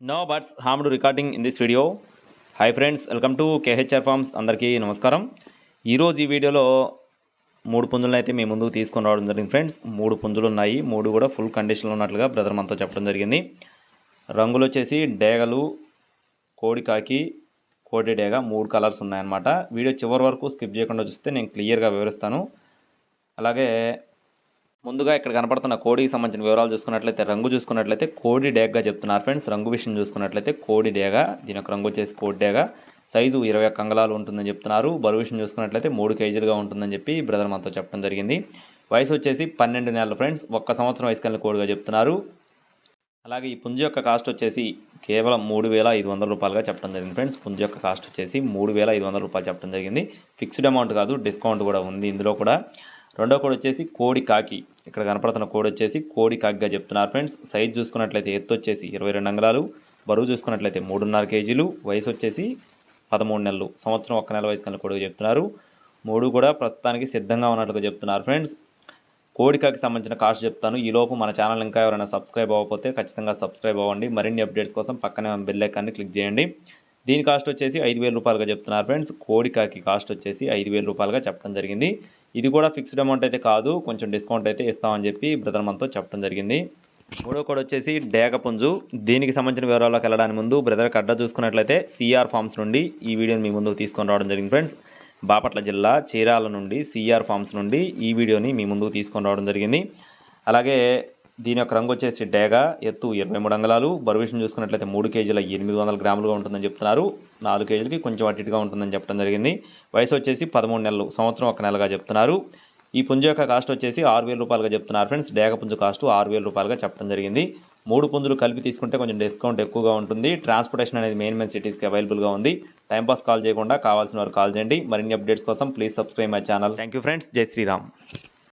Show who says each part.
Speaker 1: No birds harmed recording in this video hi friends welcome to KHR farms అందరికీ నమస్కారం ఈరోజు ఈ వీడియోలో మూడు పుంజులను అయితే మీ ముందుకు తీసుకొని రావడం జరిగింది ఫ్రెండ్స్ మూడు పుంజులు ఉన్నాయి. మూడు కూడా ఫుల్ కండిషన్లో ఉన్నట్లుగా బ్రదర్ మనతో చెప్పడం జరిగింది. రంగులు వచ్చేసి డేగలు కోడికాకి కోడి డేగ మూడు కలర్స్ ఉన్నాయన్నమాట. వీడియో చివరి వరకు స్కిప్ చేయకుండా చూస్తే నేను క్లియర్గా వివరిస్తాను. అలాగే ముందుగా ఇక్కడ కనపడుతున్న కోడికి సంబంధించిన వివరాలు చూసుకున్నట్లయితే రంగు చూసుకున్నట్లయితే కోడి డేగ్గా చెప్తున్నారు ఫ్రెండ్స్. రంగు విషయం చూసుకున్నట్లయితే కోడి డేగ దీని యొక్క రంగు వచ్చేసి కోడి డేగ. సైజు ఇరవై ఒక్క అంగళాలు ఉంటుందని చెప్తున్నారు. బరువు విషయం చూసుకున్నట్లయితే మూడు కేజీలుగా ఉంటుందని చెప్పి బ్రదర్ మనతో చెప్పడం జరిగింది. వయసు వచ్చేసి పన్నెండు నెలలు ఫ్రెండ్స్. ఒక్క సంవత్సరం వయసు కలిగిన కోడిగా చెప్తున్నారు. అలాగే ఈ పుంజు యొక్క కాస్ట్ వచ్చేసి కేవలం మూడు వేల ఐదు వందల రూపాయలుగా చెప్పడం జరిగింది ఫ్రెండ్స్. పుంజు యొక్క కాస్ట్ వచ్చేసి మూడు వేల ఐదు వందల రూపాయలు చెప్పడం జరిగింది. ఫిక్స్డ్ అమౌంట్ కాదు డిస్కౌంట్ కూడా ఉంది ఇందులో కూడా. రెండో కోడ్ వచ్చేసి కోడి కాకి. ఇక్కడ కనపడుతున్న కోడ్ వచ్చేసి కోడి కాకిగా చెప్తున్నారు ఫ్రెండ్స్. సైజ్ చూసుకున్నట్లయితే ఎత్తు వచ్చేసి ఇరవై రెండు అంగళాలు. బరువు చూసుకున్నట్లయితే మూడున్నర కేజీలు. వయసు వచ్చేసి పదమూడు నెలలు. సంవత్సరం ఒక్క నెల వయసు కన్నా కోడిగా చెప్తున్నారు. మూడు కూడా ప్రస్తుతానికి సిద్ధంగా ఉన్నట్లుగా చెప్తున్నారు ఫ్రెండ్స్. కోడికాకి సంబంధించిన కాస్ట్ చెప్తాను. ఈలోపు మన ఛానల్ ఇంకా ఎవరైనా సబ్స్క్రైబ్ అవ్వకపోతే ఖచ్చితంగా సబ్స్క్రైబ్ అవ్వండి. మరిన్ని అప్డేట్స్ కోసం పక్కనే బెల్ ఐకాన్ని క్లిక్ చేయండి. దీని కాస్ట్ వచ్చేసి ఐదు వేల రూపాయలుగా చెప్తున్నారు ఫ్రెండ్స్. కోడికాకి కాస్ట్ వచ్చేసి ఐదు వేల రూపాయలుగా చెప్పడం జరిగింది. ఇది కూడా ఫిక్స్డ్ అమౌంట్ అయితే కాదు కొంచెం డిస్కౌంట్ అయితే ఇస్తామని చెప్పి బ్రదర్ మనతో చెప్పడం జరిగింది. మూడో కోడ్ వచ్చేసి డేగపుంజు. దీనికి సంబంధించిన వివరాల్లోకి వెళ్ళడానికి ముందు బ్రదర్ కడ్డ చూసుకున్నట్లయితే సిఆర్ ఫార్మ్స్ నుండి ఈ వీడియోని మీ ముందుకు తీసుకొని రావడం జరిగింది ఫ్రెండ్స్. బాపట్ల జిల్లా చీరాల నుండి సిఆర్ ఫార్మ్స్ నుండి ఈ వీడియోని మీ ముందుకు తీసుకొని రావడం జరిగింది. అలాగే దీని యొక్క రంగు వచ్చేసి డేగా. ఎత్తు ఇరవై మూడు అంగళాలు. బరువు విషయం చూసుకున్నట్లయితే మూడు కేజీల ఎనిమిది వందల గ్రాములుగా ఉంటుందని చెప్తున్నారు. నాలుగు కేజీలకి కొంచెం అటు ఇటుగా ఉంటుందని చెప్పడం జరిగింది. వయసు వచ్చేసి పదమూడు నెలలు. సంవత్సరం ఒక నెలగా చెప్తున్నారు. ఈ పుంజు యొక్క కాస్ట్ వచ్చేసి ఆరు వేల రూపాయలుగా చెప్తున్నారు ఫ్రెండ్స్. డేగ పుంజు కాస్ట్ ఆరు వేల రూపాయలుగా చెప్పడం జరిగింది. మూడు పుంజులు కలిపి తీసుకుంటే కొంచెం డిస్కౌంట్ ఎక్కువగా ఉంటుంది. ట్రాన్స్పోర్టేషన్ అనేది మెయిన్ మెయిన్ సిటీస్కి అవైలబుల్గా ఉంది. టైంపాస్ కాల్ చేయకుండా కావాల్సిన వారు కాల్ చేయండి. మరిన్ని అప్డేట్స్ కోసం please subscribe my channel. Thank you friends. జై శ్రీరామ్.